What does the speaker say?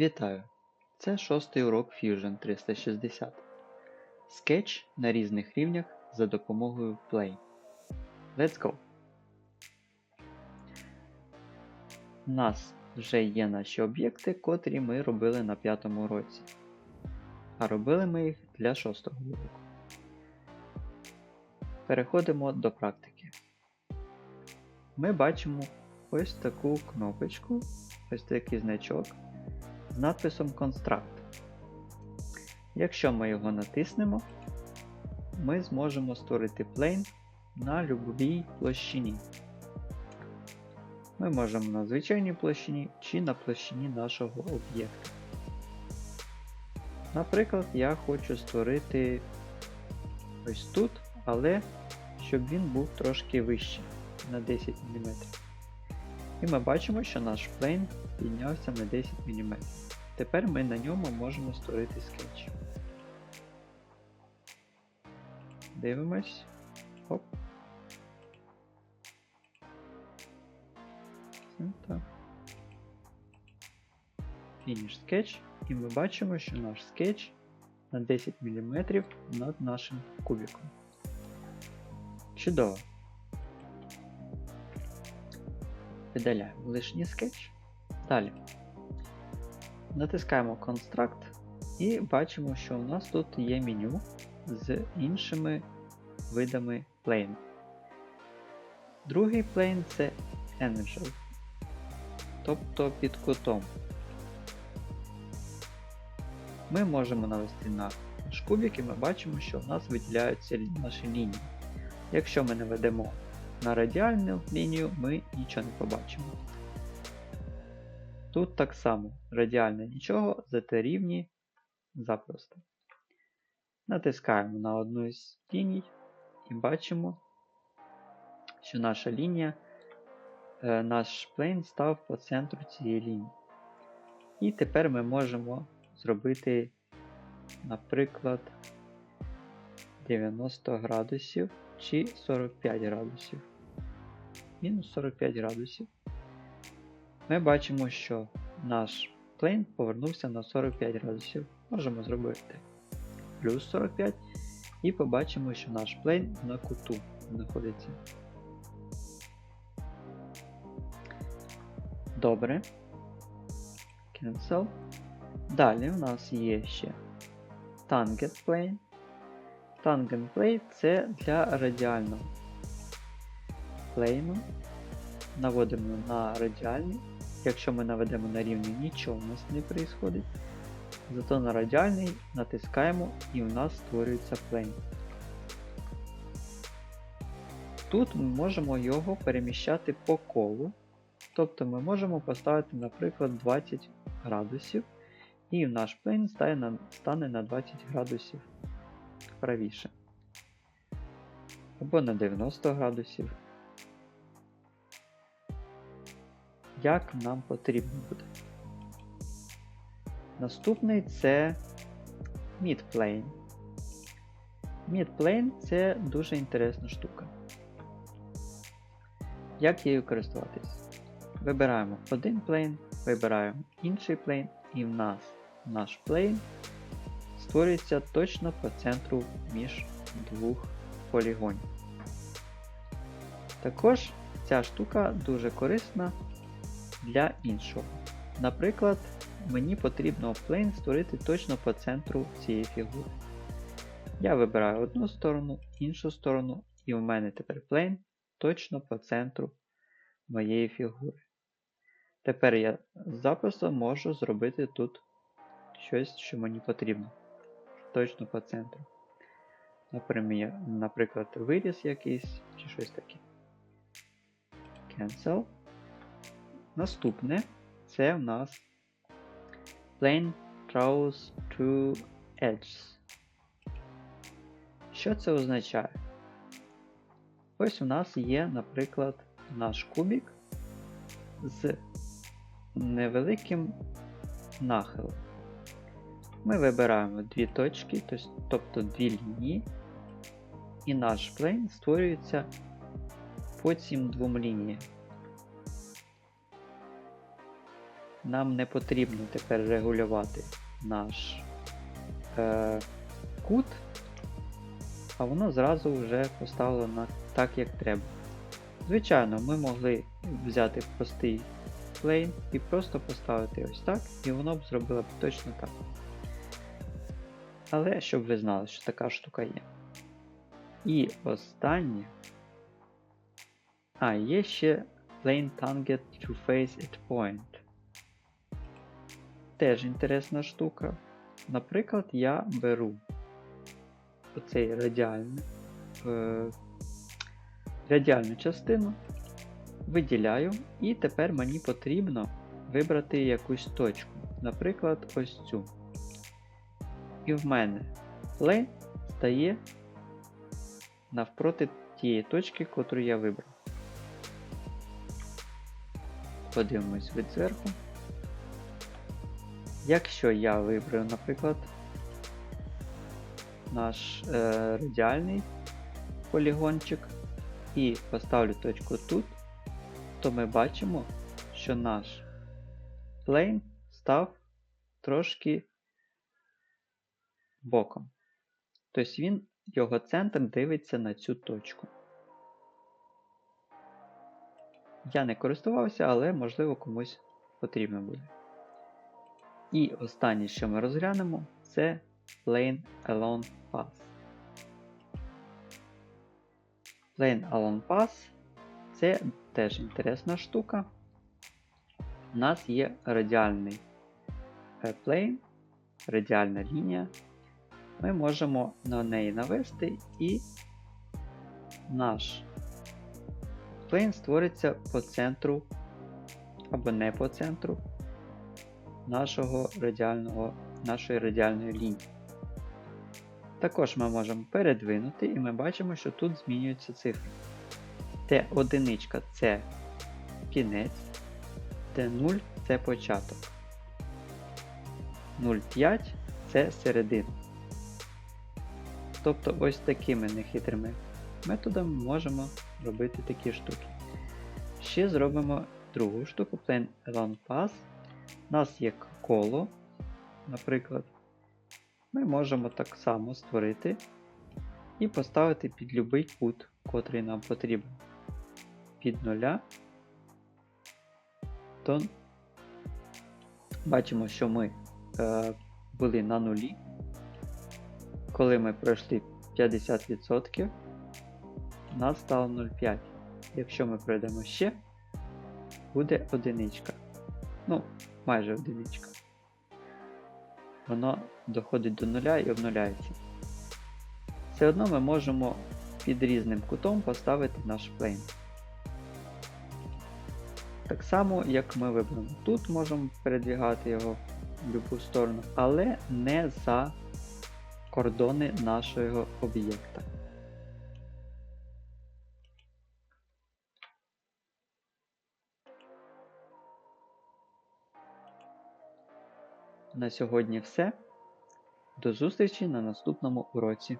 Вітаю! Це шостий урок Fusion 360. Скетч на різних рівнях за допомогою Play. Let's go! У нас вже є наші об'єкти, котрі ми робили на п'ятому уроці. А робили ми їх для шостого уроку. Переходимо до практики. Ми бачимо ось таку кнопочку, ось такий значок з надписом Construct. Якщо ми його натиснемо, ми зможемо створити плейн на любій площині. Ми можемо на звичайній площині чи на площині нашого об'єкта. Наприклад, я хочу створити ось тут, але щоб він був трошки вищий на 10 мм. І ми бачимо, що наш плейн піднявся на 10 мм. Тепер ми на ньому можемо створити скетч. Дивимось. Оп. Фініш скетч. І ми бачимо, що наш скетч на 10 мм над нашим кубиком. Чудово. Видаляємо лишній скетч. Далі. Натискаємо Construct і бачимо, що у нас тут є меню з іншими видами плейну. Другий плейн це Angel, тобто під кутом. Ми можемо навести на наш кубик і ми бачимо, що у нас виділяються наші лінії. Якщо ми наведемо на радіальну лінію, ми нічого не побачимо. Тут так само радіальне нічого, зате рівні запросто. Натискаємо на одну з ліній і бачимо, що наша лінія, е, наш плейн став по центру цієї лінії. І тепер ми можемо зробити, наприклад, 90 градусів чи 45 градусів. Мінус 45 градусів ми бачимо, що наш плейн повернувся на 45 градусів. Можемо зробити плюс 45 і побачимо, що наш плейн на куту знаходиться. Добре. Cancel. Далі у нас є ще Tangent Plane. Tangent Plane це для радіального плейну. Наводимо на радіальний. Якщо ми наведемо на рівні, нічого у нас не відбувається. Зато на радіальний натискаємо і у нас створюється плейн. Тут ми можемо його переміщати по колу. Тобто ми можемо поставити, наприклад, 20 градусів, і наш плейн стане на 20 градусів правіше. Або на 90 градусів. Як нам потрібно буде. Наступний це Midplane. Midplane це дуже інтересна штука. Як її користуватись? Вибираємо один плейн, вибираємо інший плейн, і в нас наш плейн створюється точно по центру між двох полігонів. Також ця штука дуже корисна для іншого. Наприклад, мені потрібно плейн створити точно по центру цієї фігури. Я вибираю одну сторону, іншу сторону, і в мене тепер плейн точно по центру моєї фігури. Тепер я запросто можу зробити тут щось, що мені потрібно. Точно по центру. Наприклад, виріз якийсь чи щось таке. Cancel. Наступне це у нас Plane Draws Two Edges. Що це означає? Ось у нас є, наприклад, наш кубик з невеликим нахилом. Ми вибираємо дві точки, тобто дві лінії, і наш плейн створюється по цим двом лініям. Нам не потрібно тепер регулювати наш е, кут, а воно зразу вже поставлено так, як треба. Звичайно, ми могли взяти простий плейн і просто поставити ось так, і воно б зробило б точно так. Але щоб ви знали, що така штука є. І останнє. А, є ще Plane Target to Face at Point. Теж інтересна штука. Наприклад, я беру оцей радіальний, е, радіальну частину, виділяю, і тепер мені потрібно вибрати якусь точку. Наприклад, ось цю. І в мене плейн стає навпроти тієї точки, яку я вибрав. Подивимось від зверху. Якщо я вибраю, наприклад, наш е, радіальний полігончик і поставлю точку тут, то ми бачимо, що наш плейн став трошки боком. Тобто він, його центр дивиться на цю точку. Я не користувався, але можливо комусь потрібно буде. І останнє, що ми розглянемо, це Plane Alone Pass. Plane Alone Pass це теж інтересна штука. У нас є радіальний plane, радіальна лінія. Ми можемо на неї навести і наш плейн створиться по центру або не по центру нашого радіального, нашої радіальної лінії. Також ми можемо передвинути і ми бачимо, що тут змінюються цифри. Т1 це кінець, Т0 це початок. 0,5 це середина. Тобто ось такими нехитрими методами можемо робити такі штуки. Ще зробимо другу штуку, Plane Along Pass. У нас є коло, наприклад. Ми можемо так само створити і поставити під будь-який кут, котрий нам потрібен. Від нуля то бачимо, що ми е, були на нулі. Коли ми пройшли 50%, у нас стало 0,5. Якщо ми пройдемо ще, буде одиничка. Ну, майже одиничка. Воно доходить до нуля і обнуляється. Все одно ми можемо під різним кутом поставити наш плейн. Так само, як ми виберемо. Тут можемо передвігати його в будь-яку сторону, але не за кордони нашого об'єкта. На сьогодні все. До зустрічі на наступному уроці.